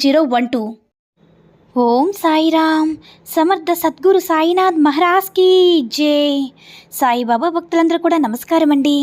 zero one two Om Sairam. Samartha Sadguru Sainath మహారాజ్కి జై. సాయిబాబా భక్తులందరూ కూడా నమస్కారం అండి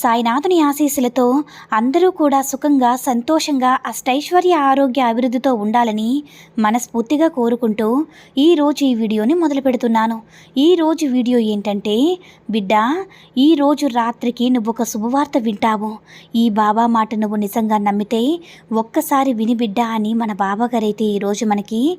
సాయినాథుని ఆశీస్సులతో అందరూ కూడా సుఖంగా సంతోషంగా అష్టైశ్వర్య ఆరోగ్య అభివృద్ధితో ఉండాలని మనస్ఫూర్తిగా కోరుకుంటూ ఈరోజు ఈ వీడియోని మొదలు పెడుతున్నాను. ఈరోజు వీడియో ఏంటంటే బిడ్డ ఈరోజు రాత్రికి నువ్వు ఒక శుభవార్త వింటావు. ఈ బాబా మాట నువ్వు నిజంగా నమ్మితే ఒక్కసారి విని బిడ్డ అని మన బాబాగారైతే ఈరోజు మనకి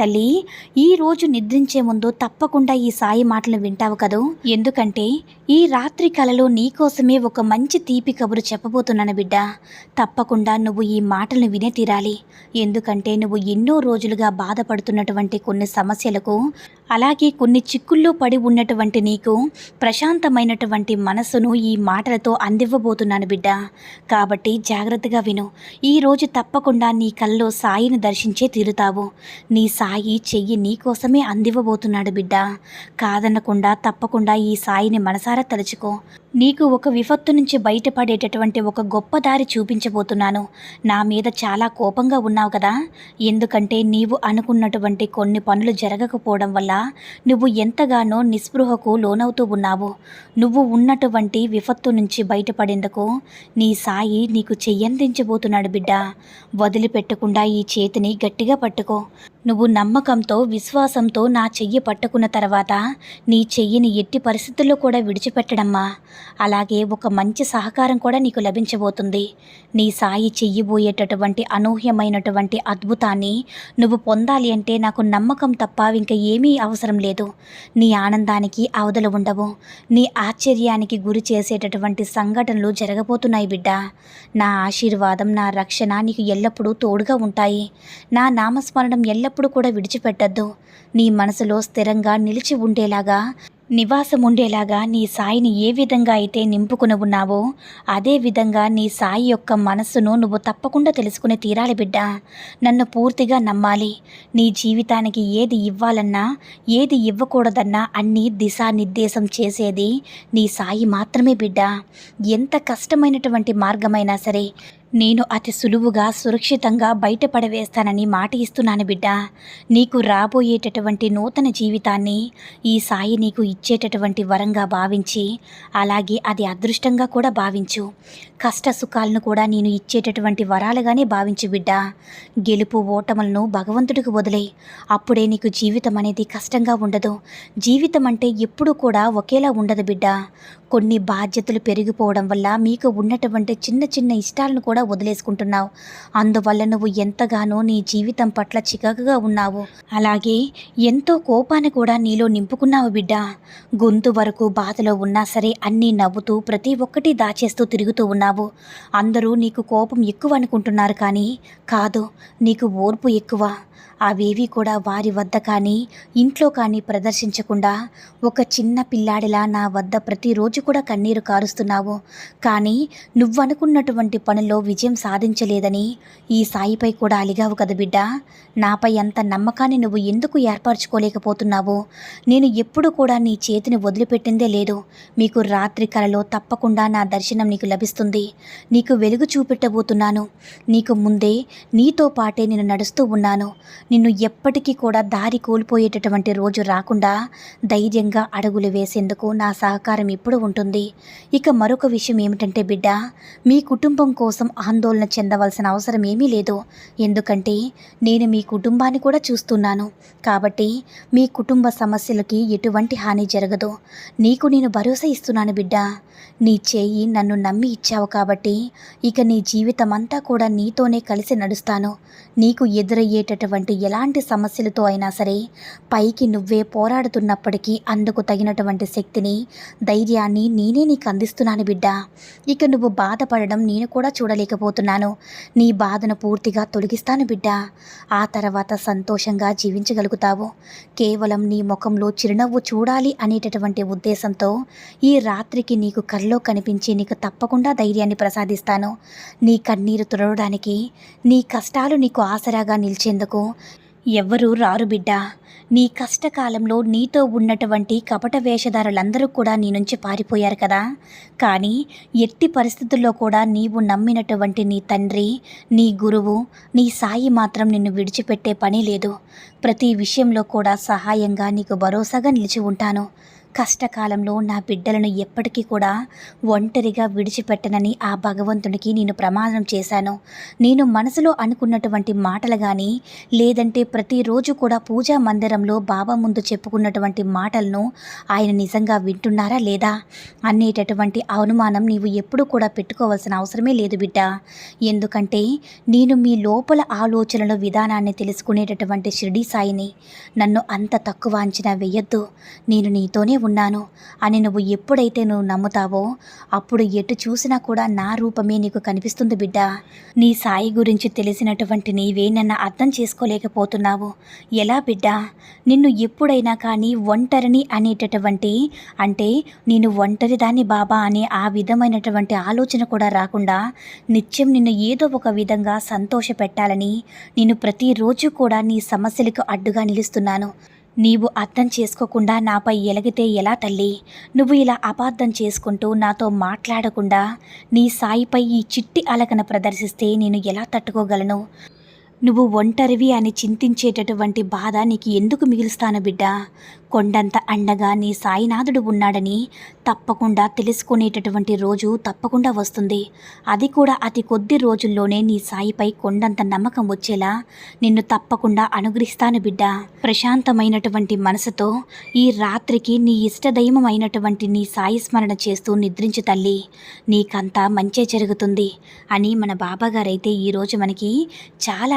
తల్లి ఈ రోజు నిద్రించే ముందు తప్పకుండా ఈ సాయి మాటలు వింటావు కదూ? ఎందుకంటే ఈ రాత్రి కలలో నీకోసమే ఒక మంచి తీపి కబురు చెప్పబోతున్నాను బిడ్డ. తప్పకుండా నువ్వు ఈ మాటలను వినే తీరాలి. ఎందుకంటే నువ్వు ఎన్నో రోజులుగా బాధపడుతున్నటువంటి కొన్ని సమస్యలకు అలాగే కొన్ని చిక్కుల్లో పడి ఉన్నటువంటి నీకు ప్రశాంతమైనటువంటి మనసును ఈ మాటలతో అందివ్వబోతున్నాను బిడ్డ. కాబట్టి జాగ్రత్తగా విను. ఈరోజు తప్పకుండా నీ కల్లో సాయిని దర్శించే తీరుతావు. నీ సాయి సాయి చెయ్యి నీకోసమే అందివ్వబోతున్నాడు బిడ్డ. కాదనకుండా తప్పకుండా ఈ సాయిని మనసారా తలుచుకో. నీకు ఒక విపత్తు నుంచి బయటపడేటటువంటి ఒక గొప్ప దారి చూపించబోతున్నాను. నా మీద చాలా కోపంగా ఉన్నావు కదా. ఎందుకంటే నీవు అనుకున్నటువంటి కొన్ని పనులు జరగకపోవడం వల్ల నువ్వు ఎంతగానో నిస్పృహకు లోనవుతూ ఉన్నావు. నువ్వు ఉన్నటువంటి విపత్తు నుంచి బయటపడేందుకు నీ సాయి నీకు చెయ్యందించబోతున్నాడు బిడ్డ. వదిలిపెట్టకుండా ఈ చేతిని గట్టిగా పట్టుకో. నువ్వు నమ్మకంతో విశ్వాసంతో నా చెయ్యి పట్టుకున్న తర్వాత నీ చెయ్యిని ఎట్టి పరిస్థితుల్లో కూడా విడిచిపెట్టడమ్మా. అలాగే ఒక మంచి సహకారం కూడా నీకు లభించబోతుంది. నీ సాయి చెయ్యబోయేటటువంటి అనూహ్యమైనటువంటి అద్భుతాన్ని నువ్వు పొందాలి అంటే నాకు నమ్మకం తప్ప ఇంకా ఏమీ అవసరం లేదు. నీ ఆనందానికి అవధులు ఉండవు. నీ ఆశ్చర్యానికి గురి చేసేటటువంటి సంఘటనలు జరగబోతున్నాయి బిడ్డ. నా ఆశీర్వాదం నా రక్షణ నీకు ఎల్లప్పుడూ తోడుగా ఉంటాయి. నా నామస్మరణం ఎల్లప్పుడూ కూడా విడిచిపెట్టద్దు. నీ మనసులో స్థిరంగా నిలిచి ఉండేలాగా నివాసం ఉండేలాగా నీ సాయిని ఏ విధంగా అయితే నింపుకుని ఉన్నావో అదే విధంగా నీ సాయి యొక్క మనస్సును నువ్వు తప్పకుండా తెలుసుకుని తీరాలి బిడ్డ. నన్ను పూర్తిగా నమ్మాలి. నీ జీవితానికి ఏది ఇవ్వాలన్నా ఏది ఇవ్వకూడదన్నా అన్నీ దిశానిర్దేశం చేసేది నీ సాయి మాత్రమే బిడ్డ. ఎంత కష్టమైనటువంటి మార్గమైనా సరే నేను అతి సులువుగా సురక్షితంగా బయటపడవేస్తానని మాట ఇస్తున్నాను బిడ్డ. నీకు రాబోయేటటువంటి నూతన జీవితాన్ని ఈ సాయి నీకు ఇచ్చేటటువంటి వరంగా భావించి అలాగే అది అదృష్టంగా కూడా భావించు. కష్ట సుఖాలను కూడా నేను ఇచ్చేటటువంటి వరాలుగానే భావించు బిడ్డ. గెలుపు ఓటములను భగవంతుడికి వదిలే. అప్పుడే నీకు జీవితం అనేది కష్టంగా ఉండదు. జీవితం అంటే ఎప్పుడూ కూడా ఒకేలా ఉండదు బిడ్డ. కొన్ని బాధ్యతలు పెరిగిపోవడం వల్ల మీకు ఉన్నటువంటి చిన్న చిన్న ఇష్టాలను కూడా వదిలేసుకుంటున్నావు. అందువల్ల నువ్వు ఎంతగానో నీ జీవితం పట్ల చికాకుగా ఉన్నావు. అలాగే ఎంతో కోపాన్ని కూడా నీలో నింపుకున్నావు బిడ్డ. గొంతు వరకు బాధలో ఉన్నా సరే అన్నీ నవ్వుతూ ప్రతి ఒక్కటి దాచేస్తూ తిరుగుతూ ఉన్నావు. అందరూ నీకు కోపం ఎక్కువ అనుకుంటున్నారు కానీ కాదు నీకు ఓర్పు ఎక్కువ. అవేవి కూడా వారి వద్ద కానీ ఇంట్లో కానీ ప్రదర్శించకుండా ఒక చిన్న పిల్లాడిలా నా వద్ద ప్రతిరోజు కూడా కన్నీరు కారుస్తున్నావు. కానీ నువ్వనుకున్నటువంటి పనుల్లో విజయం సాధించలేదని ఈ సాయిపై కూడా అలిగావు కదా బిడ్డ. నాపై అంత నమ్మకాన్ని నువ్వు ఎందుకు ఏర్పరచుకోలేకపోతున్నావు? నేను ఎప్పుడు కూడా నీ చేతిని వదిలిపెట్టిందే లేదు. మీకు రాత్రి కలలో తప్పకుండా నా దర్శనం నీకు లభిస్తుంది. నీకు వెలుగు చూపెట్టబోతున్నాను. నీకు ముందే నీతో పాటే నేను నడుస్తూ ఉన్నాను. నిన్ను ఎప్పటికీ కూడా దారి కోల్పోయేటటువంటి రోజు రాకుండా ధైర్యంగా అడుగులు వేసేందుకు నా సహకారం ఇప్పుడు ఉంటుంది. ఇక మరొక విషయం ఏమిటంటే బిడ్డ మీ కుటుంబం కోసం ఆందోళన చెందవలసిన అవసరం ఏమీ లేదు. ఎందుకంటే నేను మీ కుటుంబాన్ని కూడా చూస్తున్నాను. కాబట్టి మీ కుటుంబ సమస్యలకి ఎటువంటి హాని జరగదు. నీకు నేను భరోసా ఇస్తున్నాను బిడ్డ. నీ చేయి నన్ను నమ్మి ఇచ్చావు కాబట్టి ఇక నీ జీవితం అంతా కూడా నీతోనే కలిసి నడుస్తాను. నీకు ఎదురయ్యేటటువంటి ఎలాంటి సమస్యలతో అయినా సరే పైకి నువ్వే పోరాడుతున్నప్పటికీ అందుకు తగినటువంటి శక్తిని ధైర్యాన్ని నేనే నీకు అందిస్తున్నాను బిడ్డ. ఇక నువ్వు బాధపడడం నేను కూడా చూడలేకపోతున్నాను. నీ బాధను పూర్తిగా తొలగిస్తాను బిడ్డ. ఆ తర్వాత సంతోషంగా జీవించగలుగుతావు. కేవలం నీ ముఖంలో చిరునవ్వు చూడాలి అనేటటువంటి ఉద్దేశంతో ఈ రాత్రికి నీకు కల్లో కనిపించి నీకు తప్పకుండా ధైర్యాన్ని ప్రసాదిస్తాను. నీ కన్నీరు తుడవడానికి నీ కష్టాలు నీకు ఆసరాగా నిలిచేందుకు ఎవ్వరూ రారు బిడ్డ. నీ కష్టకాలంలో నీతో ఉన్నటువంటి కపట వేషధారులందరూ కూడా నీ నుంచి పారిపోయారు కదా. కానీ ఎట్టి పరిస్థితుల్లో కూడా నీవు నమ్మినటువంటి నీ తండ్రి నీ గురువు నీ సాయి మాత్రం నిన్ను విడిచిపెట్టే పని లేదు. ప్రతి విషయంలో కూడా సహాయంగా నీకు భరోసాగా నిలిచి ఉంటాను. కష్టకాలంలో నా బిడ్డలను ఎప్పటికీ కూడా ఒంటరిగా విడిచిపెట్టనని ఆ భగవంతునికి నేను ప్రమాణం చేశాను. నేను మనసులో అనుకున్నటువంటి మాటలు కానీ లేదంటే ప్రతిరోజు కూడా పూజా మందిరంలో బాబా ముందు చెప్పుకున్నటువంటి మాటలను ఆయన నిజంగా వింటున్నారా లేదా అనేటటువంటి అనుమానం నీవు ఎప్పుడు కూడా పెట్టుకోవాల్సిన అవసరమే లేదు బిడ్డ. ఎందుకంటే నేను మీ లోపల ఆలోచనల విధానాన్ని తెలుసుకునేటటువంటి షిరిడి సాయిని నన్ను అంత తక్కువ అంచనా వేయొద్దు. నేను నీతోనే ఉన్నాను. అని నువ్వు ఎప్పుడైతే నువ్వు నమ్ముతావో అప్పుడు ఎటు చూసినా కూడా నా రూపమే నీకు కనిపిస్తుంది బిడ్డ. నీ సాయి గురించి తెలిసినటువంటి నీవే నన్ను అర్థం చేసుకోలేకపోతున్నావు. ఎలా బిడ్డ? నిన్ను ఎప్పుడైనా కానీ ఒంటరిని అనేటటువంటి అంటే నేను ఒంటరిదాన్ని బాబా అనే ఆ విధమైనటువంటి ఆలోచన కూడా రాకుండా నిత్యం నిన్ను ఏదో ఒక విధంగా సంతోష పెట్టాలని నేను ప్రతిరోజు కూడా నీ సమస్యలకు అడ్డుగా నిలుస్తున్నాను. నీవు అర్థం చేసుకోకుండా నాపై ఎలగితే ఎలా తల్లి? నువ్వు ఇలా అపార్థం చేసుకుంటూ నాతో మాట్లాడకుండా నీ సాయిపై ఈ చిట్టి అలకన ప్రదర్శిస్తే నేను ఎలా తట్టుకోగలను? నువ్వు ఒంటరివి అని చింతించేటటువంటి బాధ నీకు ఎందుకు మిగులుస్తాను బిడ్డ? కొండంత అండగా నీ సాయినాథుడు ఉన్నాడని తప్పకుండా తెలుసుకునేటటువంటి రోజు తప్పకుండా వస్తుంది. అది కూడా అతి కొద్ది రోజుల్లోనే నీ సాయిపై కొండంత నమ్మకం వచ్చేలా నిన్ను తప్పకుండా అనుగ్రహిస్తాను బిడ్డ. ప్రశాంతమైనటువంటి మనసుతో ఈ రాత్రికి నీ ఇష్టదైవమైనటువంటి నీ సాయి స్మరణ చేస్తూ నిద్రించు తల్లి. నీకంతా మంచే జరుగుతుంది అని మన బాబాగారైతే ఈరోజు మనకి చాలా